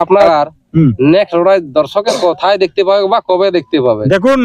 আপনার নেক্সট লড়াই দর্শকের কোথায় দেখতে পাবে বা কবে দেখতে পাবে। দেখুন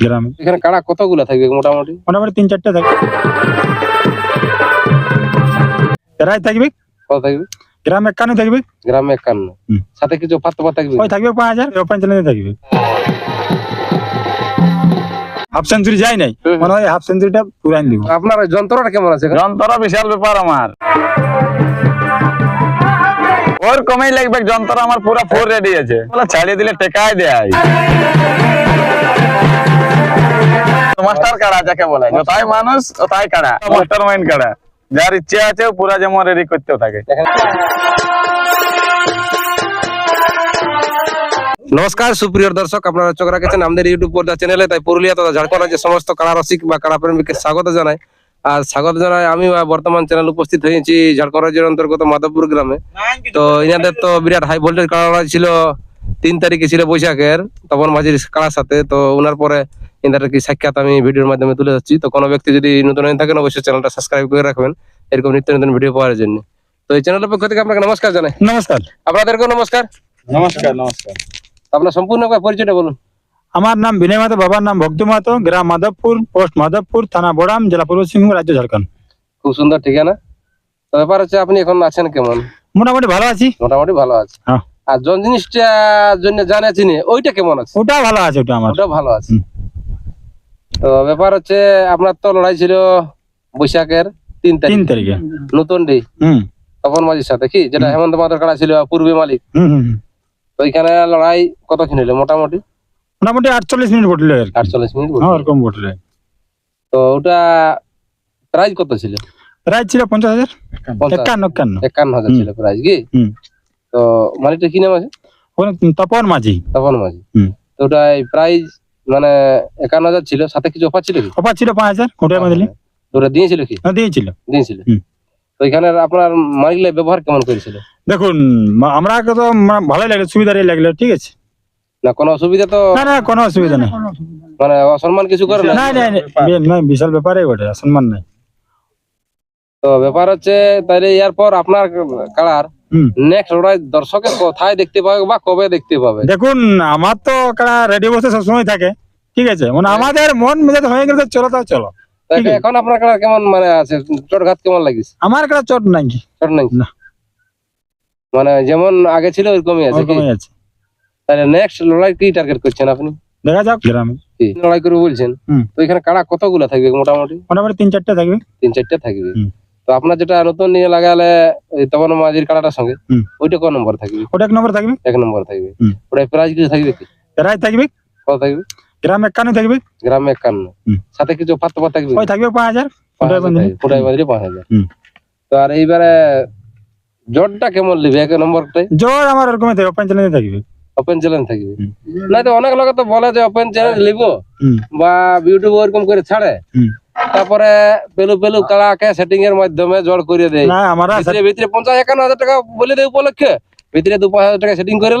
গ্রামে। এখানে কাড়া কতগুলো থাকবে মোটামুটি? মোটামুটি তিন চারটে থাকবে প্রায় থাকবে? কত থাকবে? গ্রামে একান্ন থাকবে। গ্রামে একান্ন। সাথে কিছু পাত্র থাকবে? ওই থাকবে পাঁচ হাজার ওপেন চ্যানেলে থাকবে। হাফ সেঞ্চুরি যায় নাই। মনে হয় হাফ সেঞ্চুরিটা পুরান দিব। আপনার যন্ত্রটা কেমন আছে? যন্ত্র বিশাল ব্যাপার আমার। ওর কমেই লাগবে যন্ত্র আমার পুরো ফোর রেডি আছে। বলে ছাড়িয়ে দিলে টেকাই দেয়। মাস্টার কাড়া যাকে বলে। যতাই মানুষ ওটাই কাড়া। মাস্টার মাইন্ড কাড়া। যার ইচ্ছে আছে পুরা যেমন রেডি করতেও থাকে। নমস্কার সুপ্রিয় দর্শক আপনারা চোখ রাখেছেন আমাদের ইউটিউব পর্দা চ্যানেলে তাই পুরুলিয়া তথা ঝাড়খণ্ড রাজ্যের সমস্ত কাড়া রসিক বা কাড়া প্রেমিককে স্বাগত জানাই। আর স্বাগত জানাই আমি বর্তমান চ্যানেল উপস্থিত হয়েছি ঝাড়খণ্ড রাজ্যের অন্তর্গত মাধবপুর গ্রামে। তো ইনাদের তো বিরাট হাই ভোল্টেজ কাড়া ছিল তিন তারিখে ছিল বৈশাখের তপন মাঝির কাড়ার সাথে তো ওনার পরে ইনাদের কি সাক্ষাৎ আমি ভিডিওর মাধ্যমে তুলে যাচ্ছি তো কোনো ব্যক্তি যদি নতুন হয়ে থাকেন অবশ্যই চ্যানেলটা সাবস্ক্রাইব করে রাখবেন এরকম নিত্য নতুন ভিডিও পাওয়ার জন্য। তো এই চ্যানেলের পক্ষ থেকে আপনাকে নমস্কার জানাই। নমস্কার। আপনাদেরকেও নমস্কার। নমস্কার নমস্কার। আপনার সম্পূর্ণ পরিচয়টা বলুন। আমার নাম বিনয় মাতো বাবার নাম ভক্তি মাহাতো গ্রাম মাধবপুর পোস্ট মাধবপুর থানা বোড়াম জেলা পূর্ব সিংহ রাজ্য ঝাড়খণ্ড। খুব সুন্দর ঠিকানা। তো ব্যাপার হচ্ছে আপনি এখন আছেন কেমন? মোটামুটি ভালো আছি। মোটামুটি ভালো আছে। হ্যাঁ। আর জন জিনিসটা জন্য জানে চিনি ওইটা কেমন আছে? ওটা ভালো আছে ওটা আমার। ওটা ভালো আছে। তো ব্যাপার হচ্ছে আপনার তো লড়াই ছিল বৈশাখের তিন তারিখ। তিন তারিখে। নতুন ডে। হুম। তপন মাঝির সাথে কি? যেটা হেমন্ত মাধব কাড়া ছিল পূর্বে মালিক। হুম হুম। তো ওইখানে লড়াই কত খিনিল মোটামুটি? মোটামুটি আটচল্লিশ মিনিট ঘটলো আর আটচল্লিশ মিনিট হ্যাঁ ওরকম ঘটলো। তো ওটা প্রাইজ কত ছিল? প্রাইজ ছিল পঞ্চাশ হাজার? একান্ন একান্ন। একান্ন হাজার ছিল প্রাইজ কি। তো মালিকটা কি নাম আছে? তপন মাঝি। তপন মাঝি। তো ওটা প্রাইজ মানে একান্ন হাজার ছিল সাথে কিছু অফার ছিল কি? অফার ছিল পাঁচ হাজার ওটার মধ্যে ওটা দিয়েছিল কি? হ্যাঁ, দিয়েছিল। দিয়েছিল। এখানে আপনার ব্যবহার কেমন করেছিল? দেখুন আমরা তো ভালোই লাগল সুবিধারই লাগল ঠিক আছে। না কোনো অসুবিধা তো না না কোনো অসুবিধা নেই। মানে অসম্মান কিছু করে না না না না বিশাল ব্যাপারে ওটা সম্মান নাই। তো ব্যাপার হচ্ছে তাইলে ইয়ার পর আপনার হুম। নেক্সট কোথায় দেখতে পাবে বা কবে দেখতে পাবে? দেখুন আমার তো কারা রেডি বসে সবসময় থাকে ঠিক আছে। মানে আমাদের মন মেজাজ হয়ে গেলে চলো তাও চলো। এখন আপনার কাড়া কেমন মানে আছে? চোটঘাত কেমন লাগিস আমার কারা চট নাই চোট নাই? না। মানে যেমন আগে ছিল ওইরকমই আছে? ওরকমই আছে। তাহলে নেক্সট লড়াই কি টার্গেট করছেন আপনি? দেখা যাক। গ্রামে। লড়াই করবে বলছেন? তো এখানে কাড়া কতগুলো থাকবে মোটামুটি? মোটামুটি তিন চারটে থাকবে। তিন চারটে থাকবে। তো আপনার যেটা নতুন নিয়ে লাগালে তপন মাঝির কাড়াটার সঙ্গে ওইটা কোন নম্বর থাকবে? ওটা এক নম্বর থাকবে। এক নম্বর থাকবে। ওটা প্রাইজ কিছু থাকবে কি? থাকবে। কত থাকবে? গ্রামে একান্ন থাকবে? গ্রামে একান্ন। সাথে কিছু পাত্র থাকবে? ওই থাকবে? পাঁচ হাজার? ফুটাই বাঁধলে পাঁচ হাজার। তো আর এইবারে জটটা কেমন লিবে এক নম্বরটাই? জোর আমার ওরকমই থাকবে ওপেন চ্যানেলে থাকবে। ওপেন চ্যালেঞ্জ থাকবে। না তো অনেক লোক তো বলে যে ওপেন চ্যালেঞ্জ লিব বা ইউটিউব ওরকম করে ছাড়ে। তারপরে পেলু পেলু কালাকে সেটিং এর মাধ্যমে জড় করে দেয়। না আমরা ভিতরে ভিতরে পঞ্চাশ একান্ন হাজার টাকা বলে দেয় উপলক্ষে। ভিতরে দু পাঁচ হাজার টাকা সেটিং করে।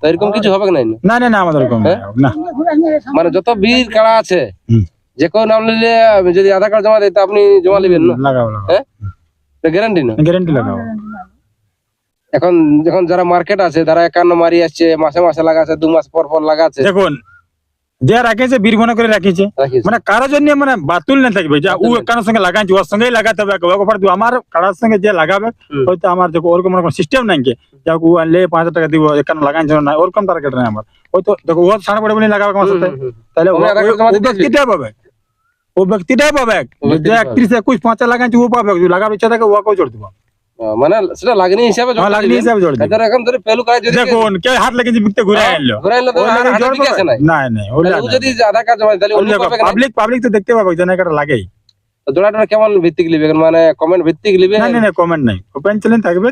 তো এরকম কিছু হবে না না না না আমাদের হ্যাঁ? না মানে যত বীর কাড়া আছে। যে কেউ নাম নিলে যদি আধার কার্ড জমা দেয় তা আপনি জমা নেবেন না লাগাও হ্যাঁ? গ্যারান্টি না গ্যারান্টি লাগাও এখন যখন যারা মার্কেট আছে তারা একান্ন মারি আসছে মাসে মাসে লাগাচ্ছে দু মাস পর পর লাগাচ্ছে দেখুন যে রাখেছে বীর মনে করে রাখিছে মানে কারোর জন্য মানে বাতুল না থাকবে। যে ও কারোর সঙ্গে লাগাইছে ওর সঙ্গেই লাগাতে হবে আমার কারোর সঙ্গে যে লাগাবে। হয়তো আমার দেখো ওরকম কোনো সিস্টেম নাই কি? যে ও আনলে পাঁচ হাজার টাকা দিব একান্ন লাগাইছে না ওরকম টার্গেট নাই আমার। হয়তো দেখো ও পড়ে বলে লাগাবে আমার সাথে। তাহলে ও- পাবে। ও ব্যক্তিটাই পাবে। যে। একত্রিশ একুশ পাঁচটা লাগাইছে ও পাবে। লাগার ইচ্ছা থাকে ওকেও জোর দিব। মানে সেটা লাগনি হিসাবে লাগনি হিসাবে জোর দিব এখন ধরে পেলু কাজ যদি দেখুন কে হাত বিকতে ঘুরে ঘুরে তো জোর ও যদি তাহলে অন্য পাবে পাবলিক পাবলিক তো দেখতে পাবে লাগেই। তো জোড়াটা কেমন ভিত্তিক লিবে? মানে কমেন্ট ভিত্তিক লিবে? না কমেন্ট নাই ওপেন চ্যালেঞ্জ থাকবে।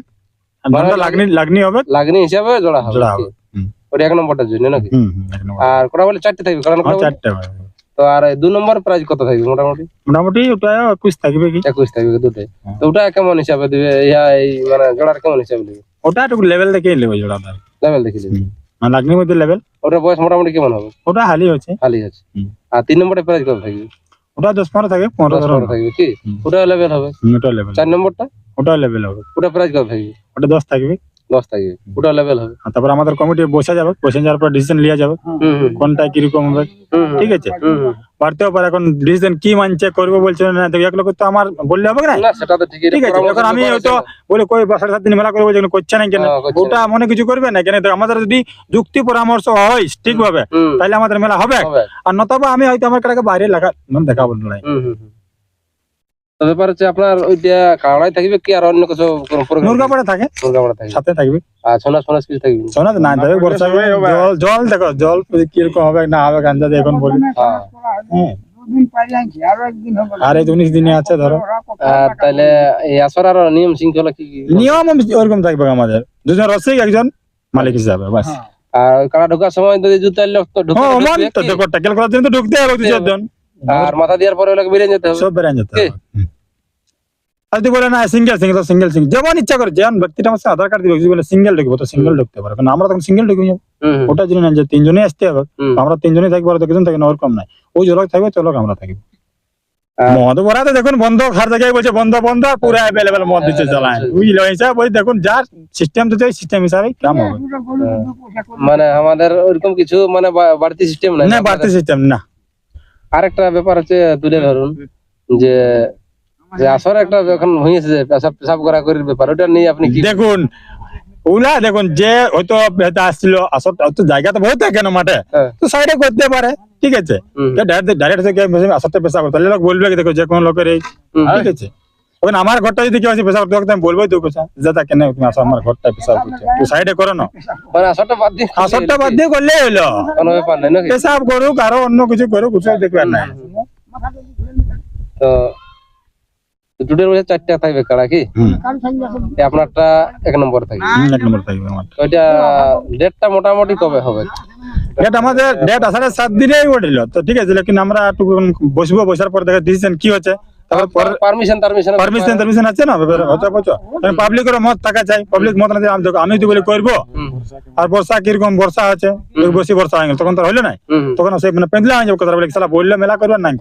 লাগনি লাগনি হবে। লাগনি হিসাবে জোড়া হবে। জোড়া হবে। ওটা এক জন্য নাকি। আর কোটা বলে চারটে থাকবে? কারণ হ্যাঁ, চারটে। তো আর দু নম্বর প্রাইস কত থাকবে মোটামুটি? মোটামুটি ওটা একুশ থাকবে কি? একুশ থাকবে দুটাই। হ্যাঁ। তো ওটা কেমন হিসাবে দিবে? ইয়া এই মানে জোড়ার কেমন হিসাবে দিবে? ওটা একটু লেভেল দেখে নেবে জোড়াটা লেভেল দেখে দিবে আর লাগনির মধ্যে লেভেল ওটা বয়স মোটামুটি কেমন হবে? ওটা হালি হচ্ছে। খালি আছে আর তিন নম্বরের প্রাইস কত থাকবে? ওটা দশ পনেরো থাকে পনেরো পনেরো থাকবে কি? ওটা লেভেল হবে। ওটা লেভেল চার নম্বরটা? ওটা লেভেল হবে। ওটা প্রাইস কত থাকবে? ওটা দশ থাকবে। দশ থাকবে ওটা লেভেল হবে। তারপর আমাদের কমিটি বসে যাবে বসে যাওয়ার পর ডিসিশন লিয়া যাবে কোনটা কীরকম হবে। ঠিক আছে। পারতেও পারে এখন ডিসিশন কি মানছে করব বলছে না দেখো এক লোক তো আমার বললে হবে না? না সেটা তো ঠিক আছে এখন আমি হয়তো বলে কই বা সাড়ে সাত দিন মেলা করব যেগুলো করছে না কেন হ্যাঁ, ওটা মনে কিছু করবে না কেন? দেখো, আমাদের যদি যুক্তি পরামর্শ হয় ঠিক ভাবে তাহলে আমাদের মেলা হবে। হবে। আর নতবা আমি হয়তো আমার কাটাকে বাইরে লাগা মানে দেখাবো না। ব্যাপার হচ্ছে আপনার ওইটা কাড়াই থাকবে কি আর অন্য কিছু থাকে। থাকবে সাথে থাকবে। আর সোনা সোনা কিছু থাকবে? শোনা না দেবে বর্ষা জল জল দেখো জল কীরকম হবে না হবে গাঞ্জা এখন বলি। হ্যাঁ। হ্যাঁ। আরও আর এই উনিশ দিনে আছে ধরো। আর তাহলে এই আসর আর নিয়ম শৃঙ্খলা কি কি? নিয়ম ওরকম থাকবে আমাদের। দুজন রসিক একজন মালিক হিসাবে বাস। আর ওই কাড়া ঢোকার সময় যদি জুতা হ্যাঁ ঢুকতে হবে দু চারজন আর মাথা দেওয়ার পরে ওগুলোকে বেরিয়ে যেতে হবে। সব বেড়ে যেতে কি? হবে। যদি বলে না সিঙ্গেল সিঙ্গেল সিঙ্গেল সিঙ্গেল যেমন ইচ্ছা করে যেমন ব্যক্তিটা আমার আধার কার্ড দিবে যদি বলে সিঙ্গেল ঢুকবো তো সিঙ্গেল ঢুকতে পারে। কারণ আমরা তখন সিঙ্গেল ঢুকে যাব ওটা জন্য না যে তিনজনে আসতে হবে আমরা তিনজনে থাকব আর দুজন থাকি না ওরকম নাই। ওই জলক থাকবে চলক আমরা থাকব। মদ ভরাতে দেখুন বন্ধ হার জায়গায় বলছে বন্ধ বন্ধ পুরো অ্যাভেলেবেল মদ দিচ্ছে চালায় বুঝলো হিসাব ওই দেখুন যার সিস্টেম তো সিস্টেম হিসাবে কাম হবে। মানে আমাদের ওইরকম কিছু মানে বাড়তি সিস্টেম না বাড়তি সিস্টেম না। আরেকটা ব্যাপার হচ্ছে তুলে ধরুন যে যে আসর একটা এখন হয়েছে যে পেশাব পেশাব করা করির ব্যাপার ওটা নিয়ে আপনি কি দেখুন ওলা দেখুন যে হয়তো এটা আসছিল আসর তো জায়গা তো বহুত থাকে না মাঠে। হ্যাঁ। তো সাইডে করতে পারে ঠিক আছে? ডাইরেক্ট ডাইরেক্ট থেকে আসরটা পেশা করতে লোক বলবে দেখো যে কোন লোকের এই ঠিক আছে? ওখানে আমার ঘরটা যদি কেউ আসে পেশা করতে আমি বলবোই তো যে তা কেন তুমি আসো আমার ঘরটা পেশা করছে তুই সাইডে করো না। মানে আসরটা বাদ দিয়ে আসরটা বাদ দিয়ে করলেই হইল কোনো ব্যাপার নাই নাকি? পেশাব করুক আরও অন্য কিছু করুক কিছু দেখবে না তো টুটের মধ্যে চারটা থাকবে কাড়া কি? আপনারটা এক নম্বর থাকবে। এক নম্বর থাকবে আমার। ওইটা ডেটটা মোটামুটি কবে হবে? ডেট আমাদের ডেট আসার সাত দিনেই উঠল। তো ঠিক আছে লেকিন আমরা একটু বসবো বসার পর দেখা ডিসিশন কি হচ্ছে। পারমিশন পারমিশন পারমিশন টারমিশন আছে না? হতে পারছ পাবলিকের মত থাকা চাই। পাবলিক মত না আমি দেখো, বলি করব আর বর্ষা কীরকম বর্ষা আছে? বেশি বর্ষা হয়ে গেল তখন তো হইল নাই। তখন সে মানে পেঁদলা হয়ে যাবে কথা বলে সালা বললে মেলা করবে আর নাই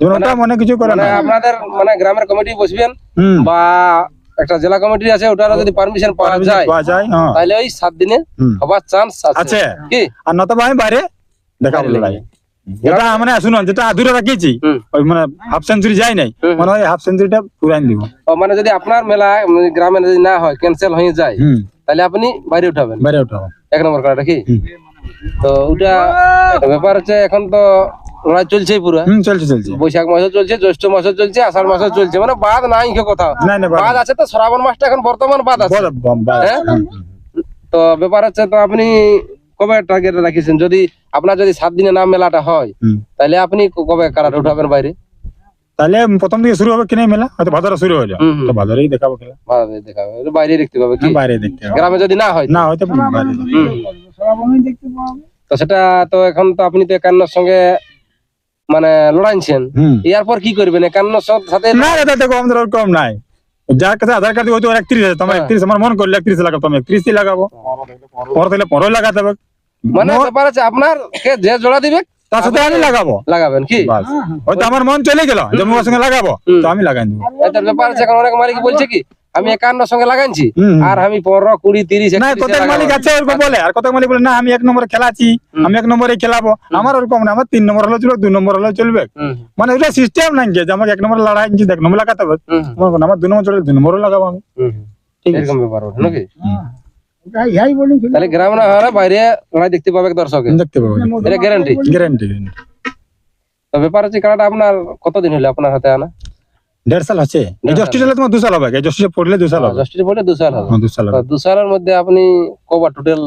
ওটা মনে কিছু করে মানে না আপনাদের মানে গ্রামের কমিটি বসবেন বা একটা জেলা কমিটি আছে ওটারও যদি পারমিশন পাওয়া যায় পাওয়া যায় হ্যাঁ। তাহলে ওই সাত দিনে হবার চান্স আছে। কি? আর আমি বাইরে দেখা লড়াই। যেটা মানে শুনুন যেটা আধুরা রাখিছি ওই মানে হাফ সেঞ্চুরি যায় নাই মানে ওই হাফ সেঞ্চুরিটা পুরাই দিব। মানে যদি আপনার মেলা মানে গ্রামে যদি না হয় ক্যান্সেল হয়ে যায় তাহলে আপনি বাইরে উঠাবেন। বাইরে উঠাবো। এক নম্বর কার্ডটা কি? তো ওটা ব্যাপার হচ্ছে এখন তো লড়াই চলছেই পুরো। চলছে চলছে। বৈশাখ মাসও চলছে জ্যৈষ্ঠ মাসও চলছে আষাঢ় মাসও চলছে মানে বাদ নাই কোথাও বাদ আছে তো শ্রাবণ মাসটা এখন বর্তমান বাদ আছে। হ্যাঁ? তো ব্যাপার হচ্ছে তো আপনি কবে টার্গেট রাখিছেন? যদি আপনার যদি সাত দিনে না মেলাটা হয়। তাহলে আপনি কবে কারাটা উঠাবেন বাইরে? তাহলে প্রথম থেকে শুরু হবে কিনে মেলা হয়তো ভাদরে শুরু হুম। তো ভাদরেই দেখাবো খেলা। বাইরে দেখাবে বাইরে দেখতে পাবে কি? বাইরে দেখতে হবে। গ্রামে যদি না হয় না হয়তো বাইরে দেখতে পাবো তো সেটা তো এখন তো আপনি তো একান্নর সঙ্গে মানে লড়াইছেন। এরপর কি করবেন? একান্নর সাথে না দাদা দেখো আমাদের ওরকম নাই। যার কাছে আধার কার্ড হয়তো একত্রিশ আছে তোমার হ্যাঁ। একত্রিশ আমার মন করলে একত্রিশ লাগাবো আমি একত্রিশই লাগাবো। পনেরো থাকলে পনেরো লাগাতে হবে। মানে ব্যাপার আছে আপনার কে যে জোড়া দিবে তার সাথে আমি লাগাবো। লাগাবেন কি? হয়তো আমার মন চলে গেল যে আমি সঙ্গে লাগাবো তো আমি লাগাই দেবো। এটার ব্যাপার আছে এখন অনেক মালিক বলছে কি আমি একান্নর সঙ্গে লাগাইছি আর আমি পনেরো কুড়ি তিরিশ না মালিক আছে বলে আর কত মালিক বলে না আমি এক নম্বরে খেলাচ্ছি হুম। আমি এক নম্বরে খেলাবো। আমার ওরকম না আমার তিন নম্বর হলে চলবে দুই নম্বর হলেও চলবে। মানে ওটা সিস্টেম নাই যে আমাকে এক নম্বর লড়াই এক নম্বর লাগাতে হবে। আমার দুই নম্বর চলে দুই নম্বরও লাগাবো আমি। ঠিক আছে এরকম ব্যাপার নাকি? ইহাই বলেছিল তাহলে গ্রাম না হলে বাইরে লড়াই দেখতে পাবে দর্শকে দেখতে পাবো। এটা গ্যারান্টি গ্যারান্টি তো ব্যাপার হচ্ছে খেলাটা আপনার কতদিন হলো আপনার হাতে আনা? দেড় সাল আছে। এই দেড় তোমার দু সাল হবে। এই জস্টিস পড়লে দু সাল হবে। জাস্টিস বলে দু সাল হবে। হ্যাঁ, দু সাল হবে। দু সালের মধ্যে আপনি কবার টোটাল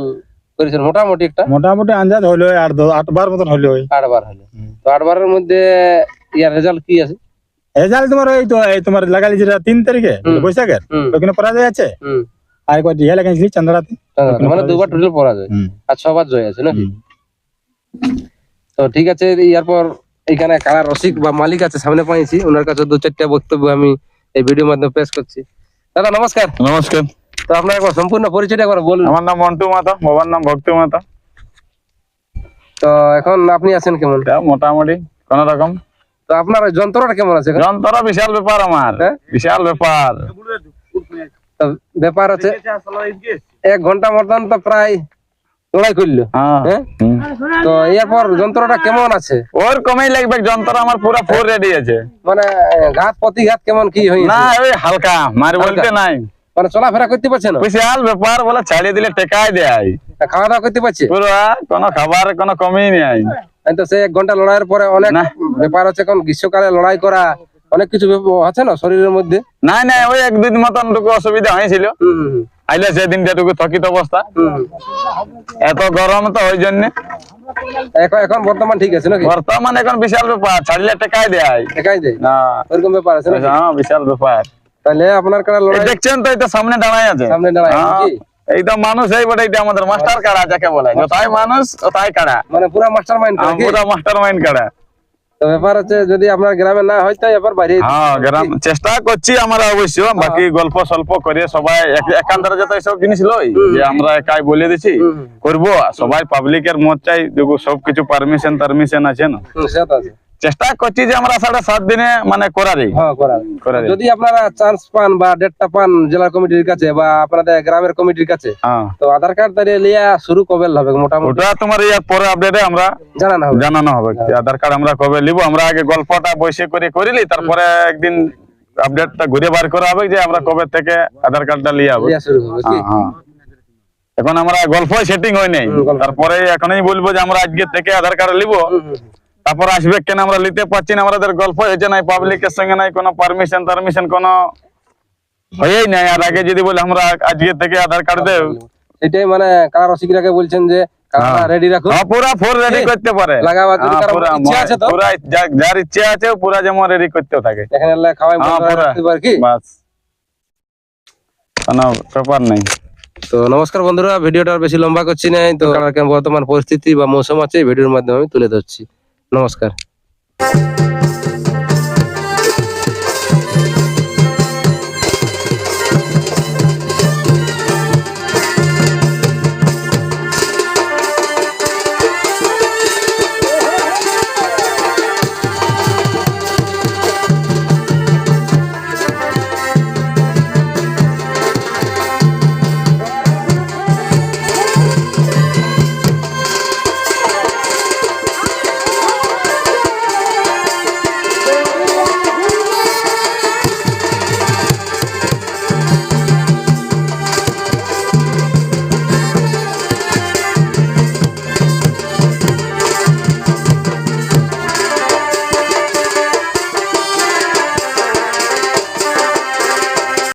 করেছেন? মোটামুটি একটা? মোটামুটি আন্দাজ হইল আট বার মতন হইল আট বার হলো। তো আট বারের মধ্যে ইয়ার রেজাল্ট কি আছে? রেজাল্ট তোমার ওই তো এই তোমার লাগালি যেটা তিন তারিখে বৈশাখের হুম। ওইখানে পরাজয় আছে? আর একবার লাগাইছিলি চন্দ্রাতে? মানে দুবার টোটাল পড়া যায় আর ছবার জয় আছে নাকি? তো ঠিক আছে এরপর এখানে কারা রসিক বা মালিক আছে সামনে পাইছি ওনার কাছে দু চারটা বক্তব্য আমি এই ভিডিওর মাধ্যমে পেশ করছি। দাদা নমস্কার। নমস্কার। তো আপনার একবার সম্পূর্ণ পরিচয়টা একবার বলুন। আমার নাম মন্টু মাতা বাবার নাম ভক্তি মাতা তো এখন আপনি আছেন কেমন? মোটামুটি কোন রকম। তো আপনার যন্ত্রটা কেমন আছে? যন্ত্র বিশাল ব্যাপার আমার হ্যাঁ? বিশাল ব্যাপার। তো ব্যাপার আছে। এক ঘণ্টা মতন তো প্রায় লড়াই করল। হ্যাঁ। হ্যাঁ? তো এরপর যন্ত্রটা কেমন আছে? ওর কমেই লাগবে যন্ত্র আমার পুরো ফোর রেডি আছে। মানে ঘাত প্রতিঘাত কেমন কি না ওই হালকা মার বলতে নাই। মানে চলাফেরা করতে পারছে না? বিশাল ব্যাপার বলে ছাড়িয়ে দিলে টেকাই দেয়। খাওয়া দাওয়া করতে পারছে? পুরো কোনো খাবার কোনো কমই নেই। তো সেই এক ঘণ্টা লড়াইয়ের পরে অনেক না। ব্যাপার আছে এখন গ্রীষ্মকালে লড়াই করা অনেক কিছু আছে না শরীরের মধ্যে? নাই নাই ওই এক দুই মতন টুকু অসুবিধা হয়েছিল। আইলে সেদিনটা টুকু থকিত অবস্থা। এত গরম তো ওই জন্য। এখন এখন বর্তমান ঠিক আছে নাকি? বর্তমান এখন বিশাল ব্যাপার ছাড়লে টেকাই দেয় একাই দেয়? না। ওরকম ব্যাপার আছে হ্যাঁ বিশাল ব্যাপার। তাহলে আপনার কারা লড়াই দেখছেন তো সামনে দাঁড়ায় আছে। সামনে দাঁড়ায় হ্যাঁ, কি? এই তো মানুষ এই বটে এটা আমাদের মাস্টার কাড়া যাকে বলে। যতাই মানুষ ওতাই কাড়া মানে পুরা মাস্টার মাইন্ড পুরা মাস্টার মাইন্ড কাড়া তো ব্যাপার আছে যদি আমরা গ্রামে না হয় তাই এবার বাইরে হ্যাঁ গ্রাম চেষ্টা করছি আমরা অবশ্য বাকি গল্প সল্প করে সবাই এক- একান্তরে যত এইসব জিনিস লই যে আমরা একাই বলে দিছি। সবাই পাবলিকের মত চাই সবকিছু পারমিশন টারমিশন আছে না। আছে। চেষ্টা করছি যে আমরা সাড়ে সাত দিনে মানে করারই। হ্যাঁ। যদি আপনারা চান্স পান বা ডেটটা পান জেলা কমিটির কাছে বা আপনাদের গ্রামের কমিটির কাছে হ্যাঁ। তো আধার কার্ড দাঁড়িয়ে লিয়া শুরু কবে হবে মোটামুটি? ওটা তোমার ইয়ার পরে আপডেটে আমরা জানানো হবে। জানানো হবে। আধার কার্ড আমরা কবে নিব আমরা আগে গল্পটা বসে করে করিলি তারপরে একদিন আপডেটটা ঘুরে বার করা হবে যে আমরা কবে থেকে আধার কার্ডটা লিয়ে হবে। হ্যাঁ, হ্যাঁ। এখন আমরা গল্প সেটিং হয় নাই। তারপরে এখনই বলব যে আমরা আজকে থেকে আধার কার্ড নিব। তারপর আসবে কেন আমরা নিতে পারছি না? আমাদের গল্প হয়েছে নাই পাবলিকের সঙ্গে নাই কোনো পারমিশন টারমিশন কোনো হয়েই নাই। আর আগে যদি বলে আমরা আজকে থেকে আধার কার্ড দেব। এটাই মানে কারা রসিকরাকে বলছেন যে হ্যাঁ। রেডি হ্যাঁ পুরা ফোর রেডি করতে পারে। যদি হ্যাঁ, কারও ইচ্ছা আছে তো? পুরা যার ইচ্ছা আছে পুরা যেমন রেডি করতে থাকে। এখানে খাওয়াই বন্ধ পুরা। রাখতে পারে কি? বাস। কোনো ব্যাপার নেই। তো নমস্কার বন্ধুরা ভিডিওটা বেশি লম্বা করছি না। তো বর্তমান পরিস্থিতি বা মৌসুম আছে ভিডিওর মাধ্যমে আমি তুলে ধরছি। নমস্কার